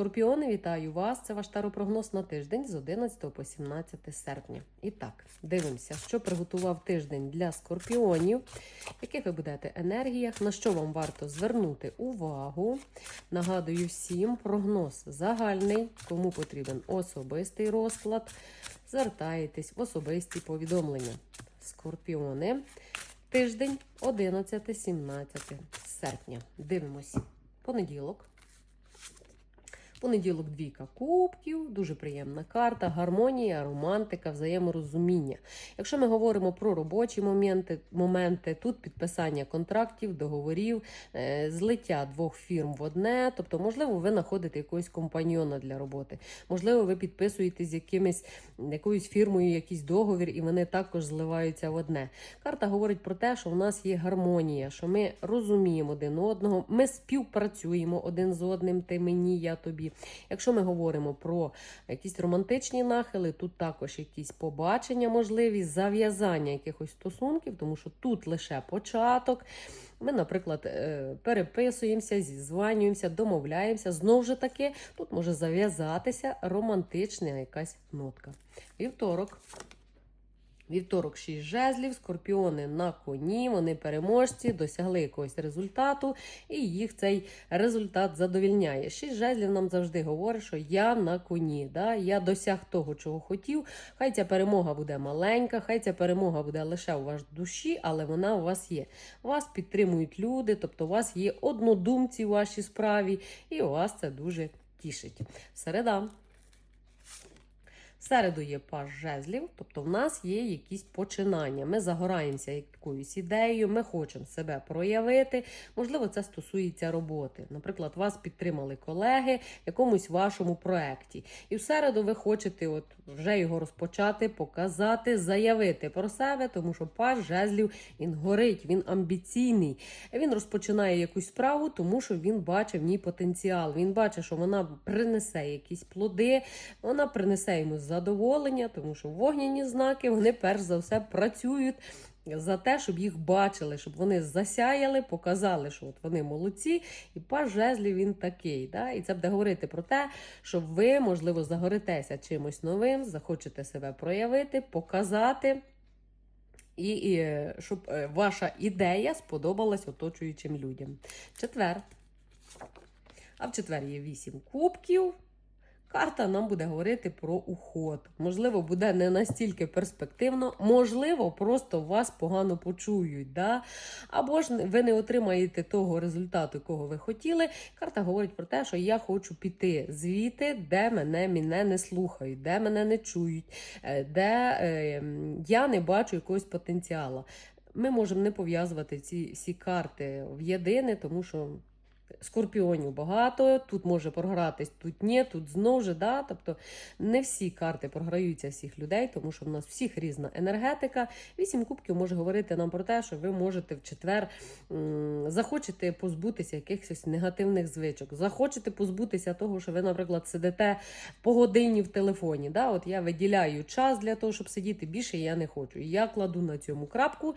Скорпіони, вітаю вас! Це ваш таропрогноз на тиждень з 11 по 17 серпня. І так, дивимося, що приготував тиждень для скорпіонів, яких ви будете енергіях, на що вам варто звернути увагу. Нагадую всім, прогноз загальний, кому потрібен особистий розклад. Звертаєтесь в особисті повідомлення. Скорпіони. Тиждень 11-17 серпня. Дивимось. Понеділок. Понеділок двійка кубків, дуже приємна карта, гармонія, романтика, взаєморозуміння. Якщо ми говоримо про робочі моменти, моменти тут підписання контрактів, договорів, е, злиття двох фірм в одне, тобто, можливо, ви знаходите якогось компаньйона для роботи, можливо, ви підписуєте з якимось, якоюсь фірмою якийсь договір, і вони також зливаються в одне. Карта говорить про те, що в нас є гармонія, що ми розуміємо один одного, ми співпрацюємо один з одним, ти мені, я тобі. Якщо ми говоримо про якісь романтичні нахили, тут також якісь побачення, можливі, зав'язання якихось стосунків, тому що тут лише початок. Ми, наприклад, е, переписуємося, зізванюємося, домовляємося. Знову ж таки, тут може зав'язатися романтична якась нотка. Вівторок. Вівторок 6 жезлів, скорпіони на коні, вони переможці, досягли якогось результату, і їх цей результат задовільняє. 6 жезлів нам завжди говорить, що я на коні, да? я досяг того, чого хотів. Хай ця перемога буде маленька, хай ця перемога буде лише у вашій душі, але вона у вас є. Вас підтримують люди, тобто у вас є однодумці у вашій справі, і у вас це дуже тішить. Середа. В Середу є паж жезлів, тобто в нас є якісь починання. Ми загораємося якоюсь ідеєю, ми хочемо себе проявити. Можливо, це стосується роботи. Наприклад, вас підтримали колеги в якомусь вашому проєкті. І в середу ви хочете от вже його розпочати, показати, заявити про себе, тому що паж жезлів він горить, він амбіційний. Він розпочинає якусь справу, тому що він бачить в ній потенціал. Він бачить, що вона принесе якісь плоди, вона принесе йому задоволення, тому що вогняні знаки вони перш за все працюють. За те, щоб їх бачили, щоб вони засяяли, показали, що от вони молодці, і паж жезлів він такий. Да? І це буде говорити про те, що ви, можливо, загоритеся чимось новим, захочете себе проявити, показати. І, і щоб е, ваша ідея сподобалась оточуючим людям. Четвер. А в четвер є вісім кубків. Карта нам буде говорити про уход. Можливо, буде не настільки перспективно, можливо, просто вас погано почують. Да? Або ж ви не отримаєте того результату, якого ви хотіли. Карта говорить про те, що я хочу піти звідти, де мене мене не слухають, де мене не чують, е, де е, я не бачу якогось потенціалу. Ми можемо не пов'язувати ці всі карти в єдине, тому що. Скорпіонів багато, тут може програтись, тут ні, тут знову ж, да. Тобто не всі карти програються всіх людей, тому що в нас всіх різна енергетика. Вісім кубків може говорити нам про те, що ви можете в четвер захочете позбутися якихось негативних звичок, захочете позбутися того, що ви, наприклад, сидите по годині в телефоні. Да? От я виділяю час для того, щоб сидіти більше, я не хочу. Я кладу на цьому крапку.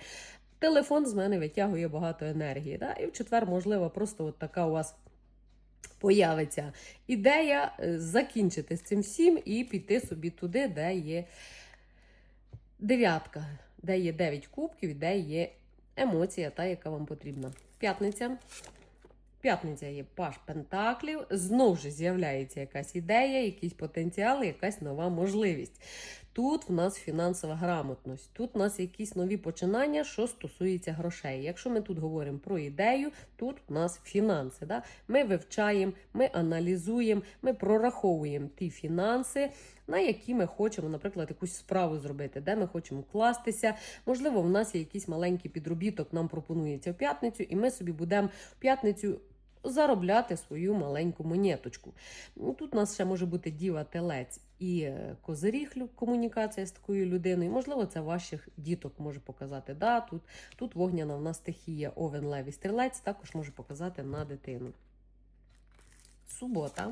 Телефон з мене витягує багато енергії. Да? І в четвер, можливо, просто от така у вас появиться ідея е, закінчити з цим всім і піти собі туди, де є дев'ятка, де є дев'ять кубків, де є емоція, та, яка вам потрібна. П'ятниця. П'ятниця є паш пентаклів, знову ж з'являється якась ідея, якийсь потенціал, якась нова можливість. Тут в нас фінансова грамотність, тут в нас якісь нові починання, що стосується грошей. Якщо ми тут говоримо про ідею, тут в нас фінанси. Да? Ми вивчаємо, ми аналізуємо, ми прораховуємо ті фінанси, на які ми хочемо, наприклад, якусь справу зробити, де ми хочемо вкластися. Можливо, в нас є якийсь маленький підробіток, нам пропонується в п'ятницю, і ми собі будемо в п'ятницю. Заробляти свою маленьку монеточку. Ну, Тут у нас ще може бути діва телець і е, козиріг комунікація з такою людиною. Можливо, це ваших діток може показати. Да, Тут тут вогняна в нас стихія овен леві стрілець, також може показати на дитину. Субота.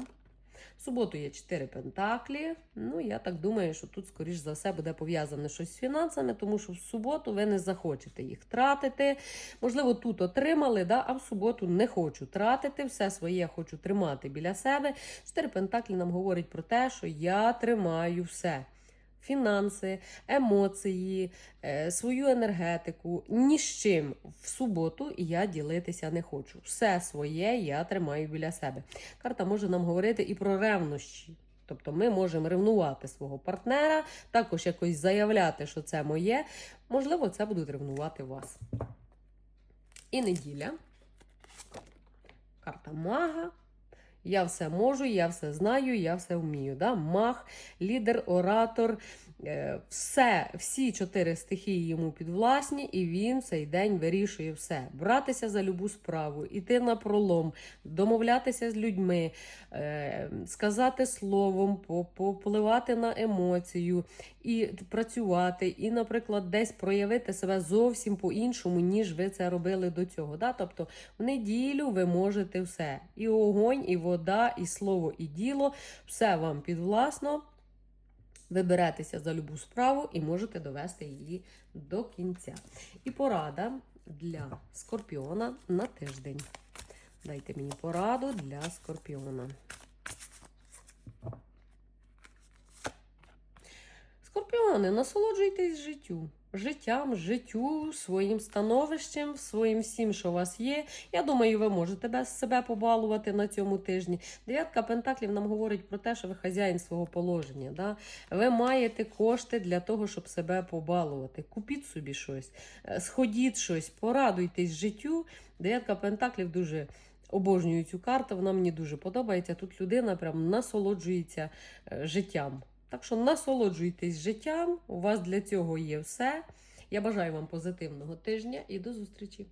В суботу є 4 пентаклі. Ну, я так думаю, що тут, скоріш за все, буде пов'язане щось з фінансами, тому що в суботу ви не захочете їх тратити. Можливо, тут отримали, да, а в суботу не хочу тратити. Все своє хочу тримати біля себе. Чотири пентаклі нам говорять про те, що я тримаю все. Фінанси, емоції, е, свою енергетику. Ні з чим в суботу я ділитися не хочу. Все своє я тримаю біля себе. Карта може нам говорити і про ревнощі. Тобто ми можемо ревнувати свого партнера, також якось заявляти, що це моє. Можливо, це будуть ревнувати вас. І неділя. Карта мага. Я все можу, я все знаю, я все вмію. Да? Маг, лідер, оратор, е, все, всі чотири стихії йому підвласні, і він цей день вирішує все. Братися за любу справу, іти на пролом, домовлятися з людьми, е, сказати словом, попливати на емоцію, і працювати, і, наприклад, десь проявити себе зовсім по-іншому, ніж ви це робили до цього. Да? Тобто в неділю ви можете все. І огонь, і вода, і слово, і діло, все вам підвласно. Ви беретеся за любу справу і можете довести її до кінця. І порада для скорпіона на тиждень. Дайте мені пораду для скорпіона. Скорпіони, насолоджуйтесь життю. Життям, життю, своїм становищем, своїм всім, що у вас є. Я думаю, ви можете без себе побалувати на цьому тижні. Дев'ятка пентаклів нам говорить про те, що ви хазяїн свого положення. Да? Ви маєте кошти для того, щоб себе побалувати. Купіть собі щось, е, сходіть щось, порадуйтесь життю. Дев'ятка пентаклів дуже. Обожнюю цю карту, вона мені дуже подобається. Тут людина прям насолоджується е, життям. Так що насолоджуйтесь життям, у вас для цього є все. Я бажаю вам позитивного тижня і до зустрічі!